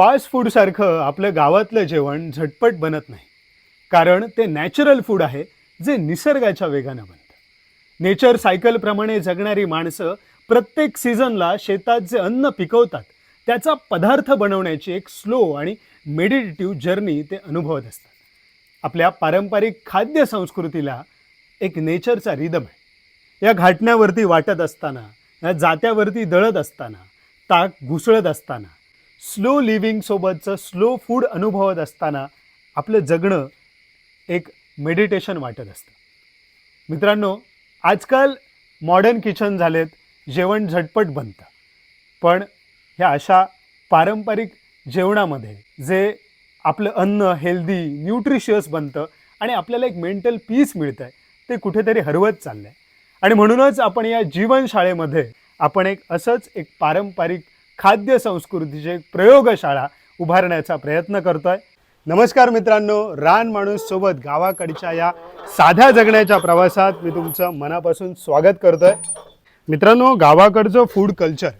Fast फूडसारखं आपलं गावातलं जेवण झटपट बनत नाही. कारण ते नॅचरल फूड आहे जे निसर्गाच्या वेगानं बनतं. नेचर सायकलप्रमाणे जगणारी माणसं प्रत्येक सीझनला शेतात जे अन्न पिकवतात त्याचा पदार्थ बनवण्याची एक स्लो आणि मेडिटेटिव्ह जर्नी ते अनुभवत असतात. आपल्या पारंपरिक खाद्य संस्कृतीला एक नेचरचा रिदम आहे. या घाटण्यावरती वाटत असताना या जात्यावरती दळत असताना ताक घुसळत असताना स्लो लिव्हिंगसोबतचं स्लो फूड अनुभवत असताना आपलं जगणं एक मेडिटेशन वाटत असतं. मित्रांनो आजकाल मॉडर्न किचन झालेत जेवण झटपट बनतं. पण ह्या अशा पारंपरिक जेवणामध्ये जे आपलं अन्न हेल्दी न्यूट्रिशियस बनतं आणि आपल्याला एक मेंटल पीस मिळतं आहे ते कुठेतरी हरवत चाललं आहे आणि म्हणूनच आपण या जीवनशाळेमध्ये आपण एक असंच एक पारंपरिक खाद्य संस्कृतीचे प्रयोगशाळा उभारण्याचा प्रयत्न करतोय. नमस्कार मित्रांनो रान माणूस सोबत गावाकडच्या या साध्या जगण्याच्या प्रवासात मी तुमचं मनापासून स्वागत करतोय. मित्रांनो गावाकडचं फूड कल्चर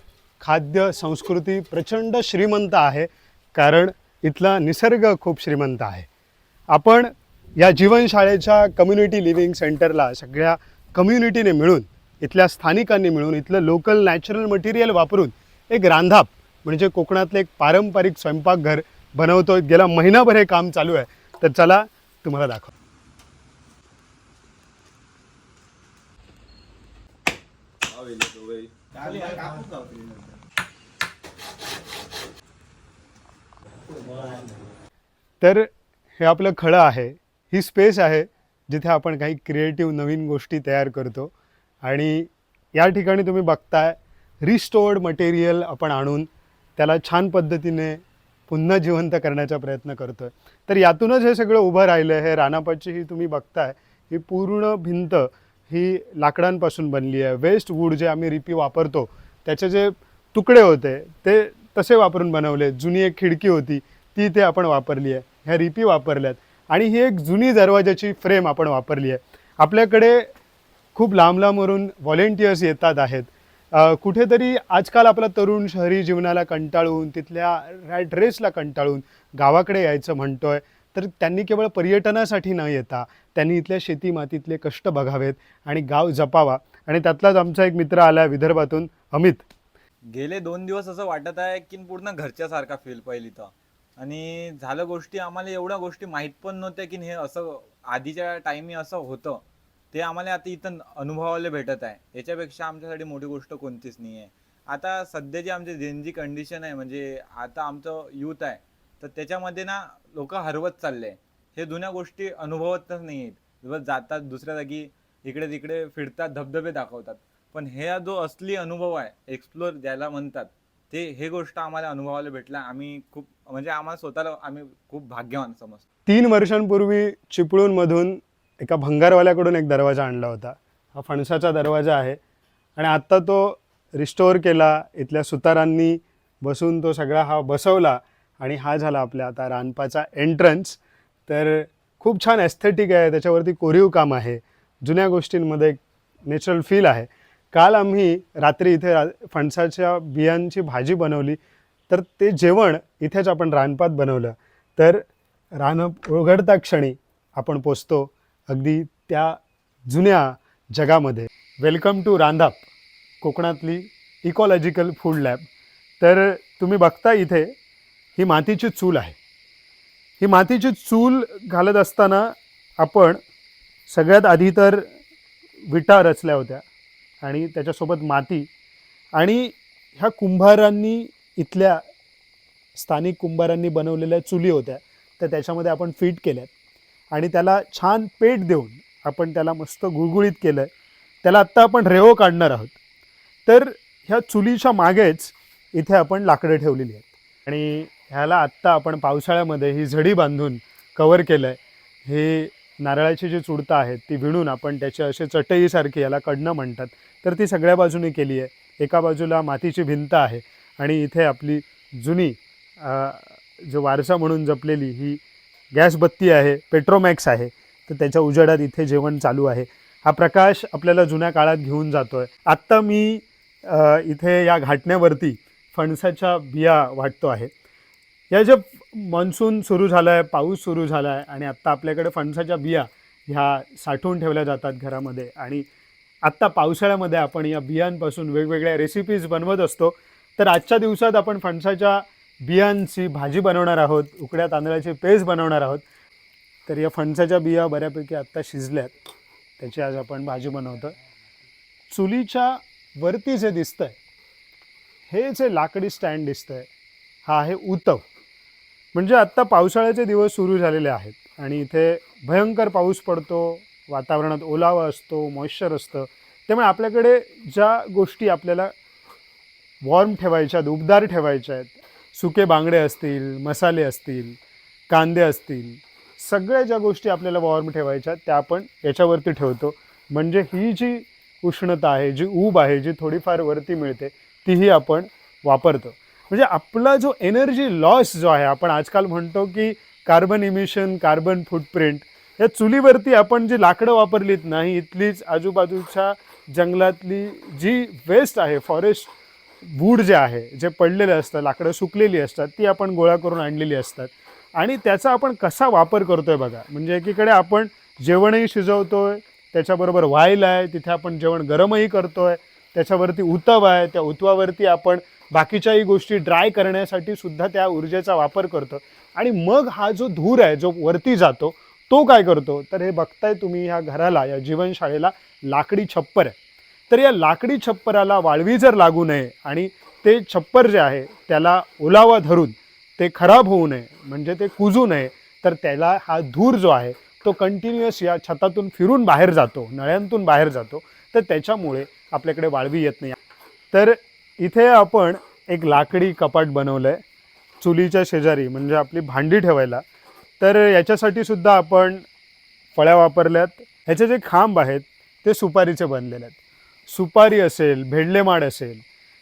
खाद्य संस्कृती प्रचंड श्रीमंत आहे कारण इथला निसर्ग खूप श्रीमंत आहे. आपण या जीवनशाळेच्या कम्युनिटी लिव्हिंग सेंटरला सगळ्या कम्युनिटीने मिळून इथल्या स्थानिकांनी मिळून इथलं लोकल नॅचरल मटेरियल वापरून एक रांधाप म्हणजे कोकणातलं एक पारंपरिक स्वयंपाकघर बनवतो गेला महिनाभर हे काम चालू आहे. तर चला तुम्हाला दाखव. तर हे आपलं खळं आहे. ही स्पेस आहे जिथे आपण काही क्रिएटिव्ह नवीन गोष्टी तयार करतो. आणि या ठिकाणी तुम्ही बघताय रिस्टोर्ड मटेरियल आपण आणून त्याला छान पद्धतीने पुन्हा जिवंत करण्याचा प्रयत्न करतो आहे तर यातूनच हे सगळं उभं राहिलं आहे हे रानापाची ही तुम्ही बघताय ही पूर्ण भिंत ही लाकडांपासून बनली आहे. वेस्ट वूड जे आम्ही रिपी वापरतो त्याचे जे तुकडे होते ते तसे वापरून बनवले. जुनी एक खिडकी होती ती ते आपण वापरली आहे. ह्या रिपी वापरल्यात. आणि ही एक जुनी दरवाजाची फ्रेम आपण वापरली आहे. आपल्याकडे खूप लांब लांबवरून व्हॉलेंटियर्स येतात आहेत. कुठेतरी आजकाल आपला तरुण शहरी जीवनाला कंटाळून तिथल्या रॅट रेसला कंटाळून गावाकडे यायचं म्हणतोय तर त्यांनी केवळ पर्यटनासाठी न येता त्यांनी इथल्या शेती मातीतले कष्ट बघावेत आणि गाव जपावा. आणि त्यातलाच आमचा एक मित्र आला विदर्भातून अमित. गेले दोन दिवस असं वाटत आहे की पूर्ण घरच्यासारखा फील पहिली तर. आणि झालं गोष्टी आम्हाला एवढ्या गोष्टी माहीत पण नव्हत्या की हे असं आधीच्या टायमी असं होतं. ते आम्हाला आता इथं अनुभवायला भेटत आहे. याच्यापेक्षा आमच्यासाठी मोठी गोष्ट कोणतीच नाही आहे आता सध्याची आमची जेनजी कंडिशन आहे म्हणजे आता आमचं यूथ आहे तर त्याच्यामध्ये ना लोक हरवत चालले. हे जुन्या गोष्टी अनुभवतच नाही आहेत जातात दुसऱ्या जागी इकडे तिकडे फिरतात धबधबे दाखवतात. पण हे जो असली अनुभव आहे एक्सप्लोर ज्याला म्हणतात ते हे गोष्ट आम्हाला अनुभवायला भेटला. आम्ही खूप म्हणजे आम्हाला स्वतःला आम्ही खूप भाग्यवान समजतो. तीन वर्षांपूर्वी चिपळूणमधून एका भंगारवाल्याकडून एक दरवाजा आणला होता. हा फणसाचा दरवाजा आहे. आणि आत्ता तो रिस्टोअर केला. इथल्या सुतारांनी बसून तो सगळा हा बसवला आणि हा झाला आपल्या आता रानपाचा एंट्रन्स तर खूप छान एस्थेटिक आहे. त्याच्यावरती कोरीव काम आहे. जुन्या गोष्टींमध्ये एक नॅचरल फील आहे. काल आम्ही रात्री इथे रा फणसाच्या बियांची भाजी बनवली. तर ते जेवण इथेच आपण रानपात बनवलं. तर रान उघडता क्षणी आपण पोचतो. अगदी त्या जुन्या जगामध्ये. वेलकम टू रांधाप कोकणातली इकॉलॉजिकल फूड लॅब तर तुम्ही बघता इथे ही मातीची चूल आहे. ही मातीची चूल घालत असताना आपण सगळ्यात आधी तर विटा रचल्या होत्या आणि त्याच्यासोबत माती आणि ह्या कुंभारांनी इथल्या स्थानिक कुंभारांनी बनवलेल्या चुली होत्या. तर त्याच्यामध्ये आपण फिट केल्यात. आणि त्याला छान पेट देऊन आपण त्याला मस्त गुळगुळीत केलं आहे त्याला आत्ता आपण रेवो काढणार आहोत. तर ह्या चुलीच्या मागेच इथे आपण लाकडं ठेवलेली आहेत. आणि ह्याला आत्ता आपण पावसाळ्यामध्ये ही झडी बांधून कवर केलं आहे हे नारळाची जी चुडतं आहेत ती विणून आपण त्याचे असे चटईसारखी याला कडणं म्हणतात. तर ती सगळ्या बाजूने केली आहे. एका बाजूला मातीची भिंत आहे. आणि इथे आपली जुनी जो वारसा म्हणून जपलेली ही गॅस बत्ती आहे पेट्रोमॅक्स आहे तर त्याच्या उजेडात इथे जेवण चालू आहे. हा प्रकाश आपल्याला जुन्या काळात घेऊन जातो आहे आत्ता मी इथे या घाटण्यावरती फणसाच्या बिया वाटतो आहे. या जे मान्सून सुरू झाला आहे पाऊस सुरू झाला आहे आणि आत्ता आपल्याकडे फणसाच्या बिया ह्या साठवून ठेवल्या जातात घरामध्ये आणि आत्ता पावसाळ्यामध्ये आपण या बियांपासून वेगवेगळ्या रेसिपीज बनवत असतो. तर आजच्या दिवसात आपण फणसाच्या बियांची भाजी बनवणार आहोत उकड्या तांदळाची पेस्ट बनवणार आहोत. तर या फणसाच्या बिया बऱ्यापैकी आत्ता शिजल्यात. त्याची आज आपण भाजी बनवतो. चुलीच्या वरती जे दिसतं आहे हे जे लाकडी स्टँड दिसतं आहे हा आहे उतव. म्हणजे आत्ता पावसाळ्याचे दिवस सुरू झालेले आहेत आणि इथे भयंकर पाऊस पडतो वातावरणात ओलावा असतो मॉइश्चर असतं. त्यामुळे आपल्याकडे ज्या गोष्टी आपल्याला वॉर्म ठेवायच्या आहेत उबदार ठेवायच्या आहेत सुके बांगडे असतील मसाले असतील कांदे असतील सगळ्या ज्या गोष्टी आपल्याला वॉर्म ठेवायच्या त्या आपण याच्यावरती ठेवतो. म्हणजे ही जी उष्णता आहे जी ऊब आहे जी थोडीफार वरती मिळते तीही आपण वापरतो. म्हणजे आपला जो एनर्जी लॉस जो आहे आपण आजकाल म्हणतो की कार्बन इमिशन कार्बन फुटप्रिंट या चुलीवरती आपण जी लाकडं वापरलीत नाही इथलीच आजूबाजूच्या जंगलातली जी वेस्ट आहे फॉरेस्ट वूड जे आहे जे पडलेलं असतं लाकडं सुकलेली असतात ती आपण गोळा करून आणलेली असतात. आणि त्याचा आपण कसा वापर करतोय बघा. म्हणजे एकीकडे आपण जेवणही शिजवतोय त्याच्याबरोबर व्हायल आहे तिथे आपण जेवण गरमही करतोय त्याच्यावरती उतव आहे त्या उतवावरती आपण बाकीच्याही गोष्टी ड्राय करण्यासाठी सुद्धा त्या ऊर्जेचा वापर करतो. आणि मग हा जो धूर आहे जो वरती जातो तो काय करतो? तर हे बघताय तुम्ही ह्या घराला या जीवनशाळेला लाकडी छप्पर आहे. तर या लाकडी छप्पराला वाळवी जर लागू नये आणि ते छप्पर जे आहे त्याला ओलावा धरून ते खराब होऊ नये म्हणजे ते कुजू नये तर त्याला हा धूर जो आहे तो कंटिन्युअस या छतातून फिरून बाहेर जातो नळ्यांतून बाहेर जातो. तर त्याच्यामुळे आपल्याकडे वाळवी येत नाही. तर इथे आपण एक लाकडी कपाट बनवलं आहे चुलीच्या शेजारी म्हणजे आपली भांडी ठेवायला. तर याच्यासाठी सुद्धा आपण फळ्या वापरल्यात. ह्याचे जे खांब आहेत ते सुपारीचे बनलेले आहेत. सुपारी असेल भेडलेमाड असेल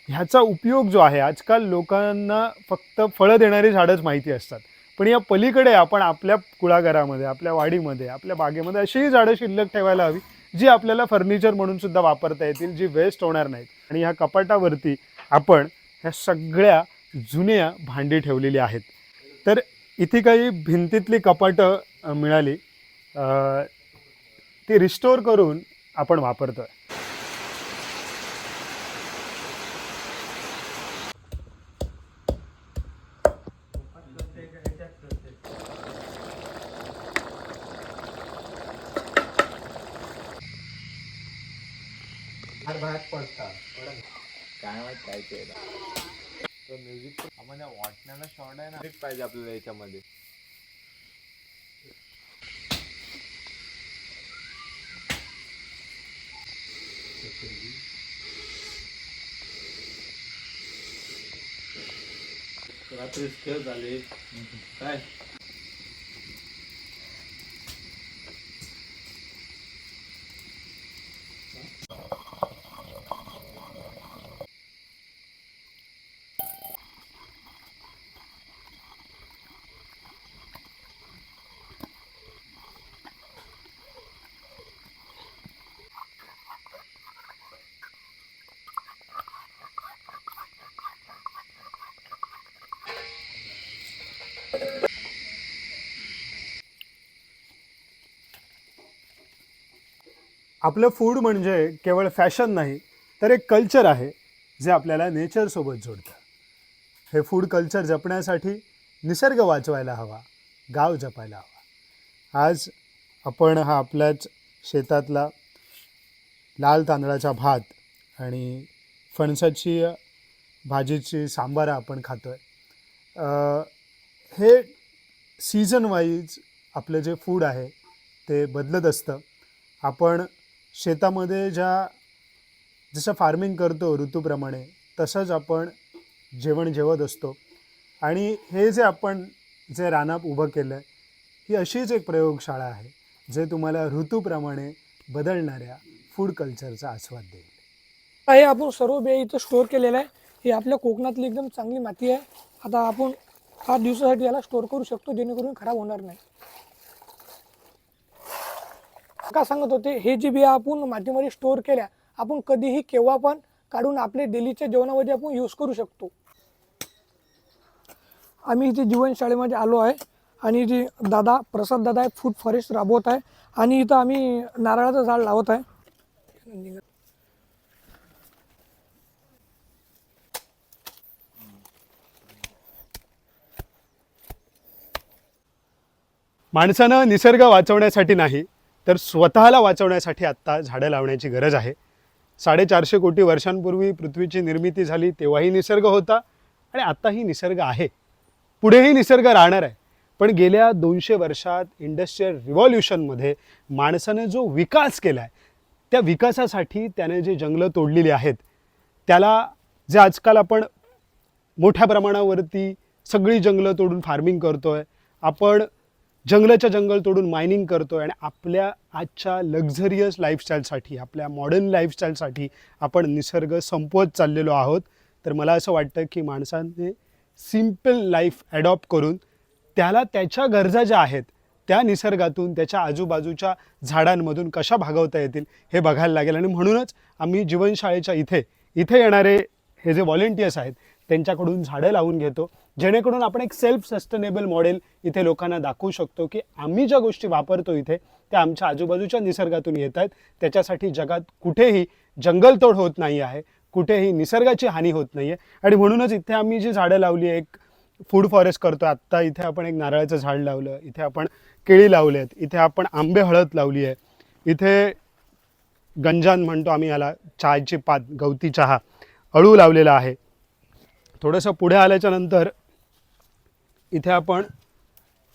ह्याचा उपयोग जो आहे आजकाल लोकांना फक्त फळं देणारी झाडंच माहिती असतात. पण या पलीकडे आपण आपल्या कुळाघरामध्ये आपल्या वाडीमध्ये आपल्या बागेमध्ये अशीही झाडं शिल्लक ठेवायला हवी जी आपल्याला फर्निचर म्हणून सुद्धा वापरता येतील जी वेस्ट होणार नाहीत. आणि ह्या कपाटावरती आपण ह्या सगळ्या जुन्या भांडी ठेवलेली आहेत. तर इथे काही भिंतीतली कपाटं मिळाली. ती रिस्टोर करून आपण वापरतोय काय माहीत काय ते म्युझिक आम्हाला वाटण्याला शॉर्ट आहे ना. म्युझिक पाहिजे आपल्याला याच्यामध्ये. रात्री झाले. काय? आपलं फूड म्हणजे केवळ फॅशन नाही तर एक कल्चर आहे जे आपल्याला नेचरसोबत जोडतं. हे फूड कल्चर जपण्यासाठी निसर्ग वाचवायला हवा गाव जपायला हवा. आज आपण हा आपल्याच शेतातला लाल तांदळाचा भात आणि फणसाची भाजीची सांबारा आपण खातो आहे हे सीझन वाईज आपलं जे फूड आहे ते बदलत असतं. आपण शेतामध्ये ज्या जसं फार्मिंग करतो ऋतूप्रमाणे तसंच आपण जेवण जेवत असतो. आणि हे जे आपण जे रानाप उभं केलं आहे ही अशीच एक प्रयोगशाळा आहे जे तुम्हाला ऋतूप्रमाणे बदलणाऱ्या फूड कल्चरचा आस्वाद देईल. हे आपण सर्व बिया इथं स्टोअर केलेलं आहे. ही आपल्या कोकणातली एकदम चांगली माती आहे. आता आपण आठ दिवसासाठी याला स्टोअर करू शकतो जेणेकरून खराब होणार नाही. का सांगत होते हे जे बिया आपण मातीमध्ये स्टोअर केल्या आपण कधीही केव्हा पण काढून आपले डेलीच्या जेवणामध्ये आपण यूज करू शकतो. आम्ही इथे जीवनशाळेमध्ये आलो आहे आणि जे दादा प्रसाद दादा आहे फूड फॉरेस्ट राबवत आहे आणि इथं आम्ही नारळाचं झाड लावत आहे. माणसानं निसर्ग वाचवण्यासाठी नाही तर स्वतःला वाचवण्यासाठी आत्ता झाडं लावण्याची गरज आहे. साडेचारशे कोटी वर्षांपूर्वी पृथ्वीची निर्मिती झाली तेव्हाही निसर्ग होता आणि आत्ताही निसर्ग आहे. पुढेही निसर्ग राहणार आहे. पण गेल्या दोनशे वर्षात इंडस्ट्रियल रिव्हॉल्युशनमध्ये माणसानं जो विकास केला आहे त्या विकासासाठी त्याने जे जंगलं तोडलेली आहेत त्याला जे आजकाल आपण मोठ्या प्रमाणावरती सगळी जंगलं तोडून फार्मिंग करतो आहे आपण जंगलाच्या जंगल तोडून मायनिंग करतो आहे आणि आपल्या आजच्या लक्झरियस लाईफस्टाईलसाठी आपल्या मॉडर्न लाईफस्टाईलसाठी आपण निसर्ग संपवत चाललेलो आहोत. तर मला असं वाटतं की माणसाने सिंपल लाईफ ॲडॉप्ट करून त्याला त्याच्या गरजा ज्या आहेत त्या निसर्गातून त्याच्या आजूबाजूच्या झाडांमधून कशा भागवता येतील हे बघायला लागेल. आणि म्हणूनच आम्ही जीवनशाळेच्या इथे इथे येणारे हे जे व्हॉलेंटियर्स आहेत त्यांच्याकडून झाडं लावून घेतो. जेणेकरून आपण एक सेल्फ सस्टेनेबल मॉडेल इथे लोकांना दाखवू शकतो की आम्ही ज्या गोष्टी वापरतो इथे त्या आमच्या आजूबाजूच्या निसर्गातून येत आहेत त्याच्यासाठी जगात कुठेही जंगलतोड होत नाही आहे कुठेही निसर्गाची हानी होत नाही आहे आणि म्हणूनच इथे आम्ही जी झाडं लावली आहे एक फूड फॉरेस्ट करतो. आत्ता इथे आपण एक नारळाचं झाड लावलं इथे आपण केळी लावले आहेत इथे आपण आंबे हळद लावली आहे. इथे गंजान म्हणतो आम्ही याला चहाची पात गवती चहा अळू लावलेला आहे. थोडंसं पुढे आल्याच्यानंतर इथे आपण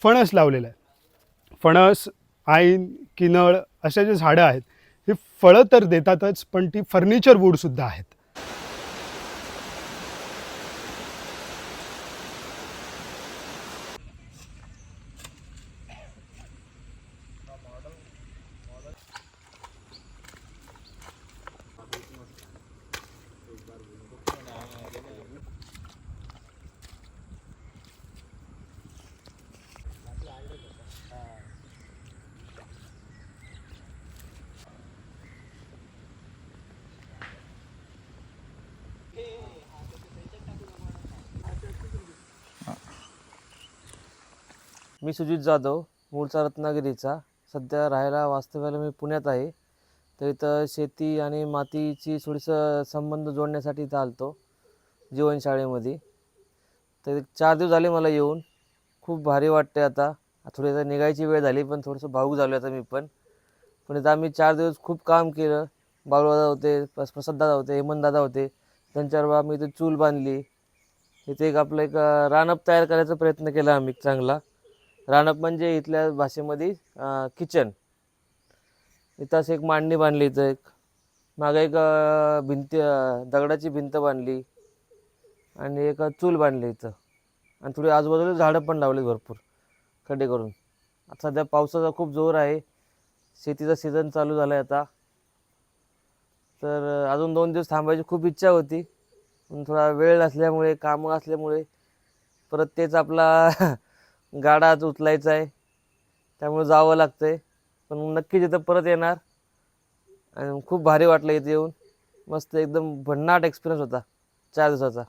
फणस लावलेलं आहे. फणस आईन किनळ असे जे झाडं आहेत ही फळं तर देतातच पण ती फर्निचर वूडसुद्धा आहेत. मी सुजित जाधव मूळचा रत्नागिरीचा. सध्या राहायला वास्तव्याला मी पुण्यात आहे. तर इथं शेती आणि मातीची थोडीसं संबंध जोडण्यासाठी इथं आलतो जीवनशाळेमध्ये. तर एक चार दिवस झाले मला येऊन. खूप भारी वाटते आता. थोडी आता निघायची वेळ झाली पण थोडंसं भाऊक झालो आता मी पण. पण इथं आम्ही चार दिवस खूप काम केलं. बाळूदादा होते प्रसाददादा होते हेमंतदादा होते. त्यांच्यावर आम्ही इथे चूल बांधली. इथे एक आपलं एक रानप तयार करायचा प्रयत्न केला आम्ही चांगला. रानप म्हणजे इथल्या भाषेमध्ये किचन. इथं असं एक मांडणी बांधली इथं एक. मागं एक भिंती दगडाची भिंत बांधली आणि एक चूल बांधली इथं. आणि थोडी आजूबाजूला झाडं पण लावली भरपूर खड्डे करून. आता सध्या पावसाचा खूप जोर आहे. शेतीचा सीझन चालू झाला आहे आता. तर अजून दोन दिवस थांबायची खूप इच्छा होती. पण थोडा वेळ असल्यामुळे कामं असल्यामुळे परत तेच आपला गाडा आज उचलायचा आहे. त्यामुळे जावं लागतं आहे पण नक्कीच इथं परत येणार. आणि खूप भारी वाटलं इथे येऊन. मस्त एकदम भन्नाट एक्सपिरियन्स होता. चार दिवसाचा.